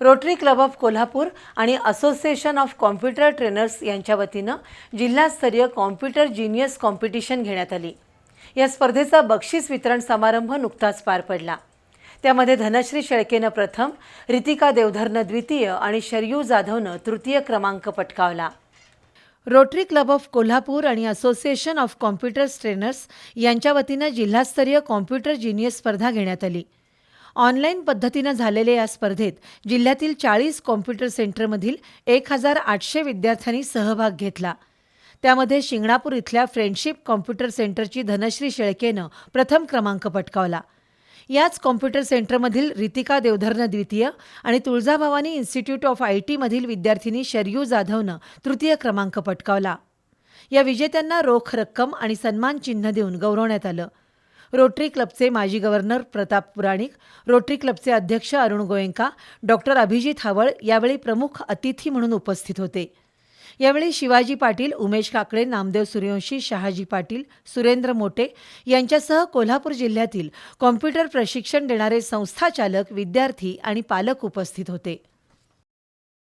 Rotary club of Kolhapur आणि association of computer trainers यांच्या वतीनं जिल्हास्तरीय कॉम्प्युटर जिनियस कॉम्पिटिशन घेण्यात आली. या स्पर्धेचा बक्षीस वितरण समारंभ नुकताच पार पडला. त्यामध्ये धनश्री शेळकेनं प्रथम रितिका देवधरनं द्वितीय आणि शरयू जाधवनं तृतीय क्रमांक पटकावला. रोटरी क्लब ऑफ कोल्हापूर आणि असोसिएशन ऑफ कॉम्प्युटर ट्रेनर्स यांच्या वतीनं जिल्हास्तरीय कॉम्प्युटर जिनियस स्पर्धा घेण्यात आली. ऑनलाईन पद्धतीनं झालेल्या या स्पर्धेत जिल्ह्यातील चाळीस कॉम्प्युटर सेंटरमधील एक हजार आठशे विद्यार्थ्यांनी सहभाग घेतला. त्यामध्ये शिंगणापूर इथल्या फ्रेंडशिप कॉम्प्युटर सेंटरची धनश्री शेळकेनं प्रथम क्रमांक पटकावला. याच कॉम्प्युटर सेंटरमधील रितिका देवधरनं द्वितीय आणि तुळजाभवानी इन्स्टिट्यूट ऑफ आय टीमधील विद्यार्थिनी शरयू जाधवनं तृतीय क्रमांक पटकावला. या विजेत्यांना रोख रक्कम आणि सन्मान चिन्ह देऊन गौरवण्यात आलं. रोटरी क्लबचे माजी गव्हर्नर प्रताप पुराणिक रोटरी क्लबचे अध्यक्ष अरुण गोयंका डॉक्टर अभिजित हावळ यावेळी प्रमुख अतिथी म्हणून उपस्थित होते. यावेळी शिवाजी पाटील उमेश काकडे नामदेव सूर्यवंशी शहाजी पाटील सुरेंद्र मोटे यांच्यासह कोल्हापूर जिल्ह्यातील कॉम्प्युटर प्रशिक्षण देणारे संस्थाचालक विद्यार्थी आणि पालक उपस्थित होते.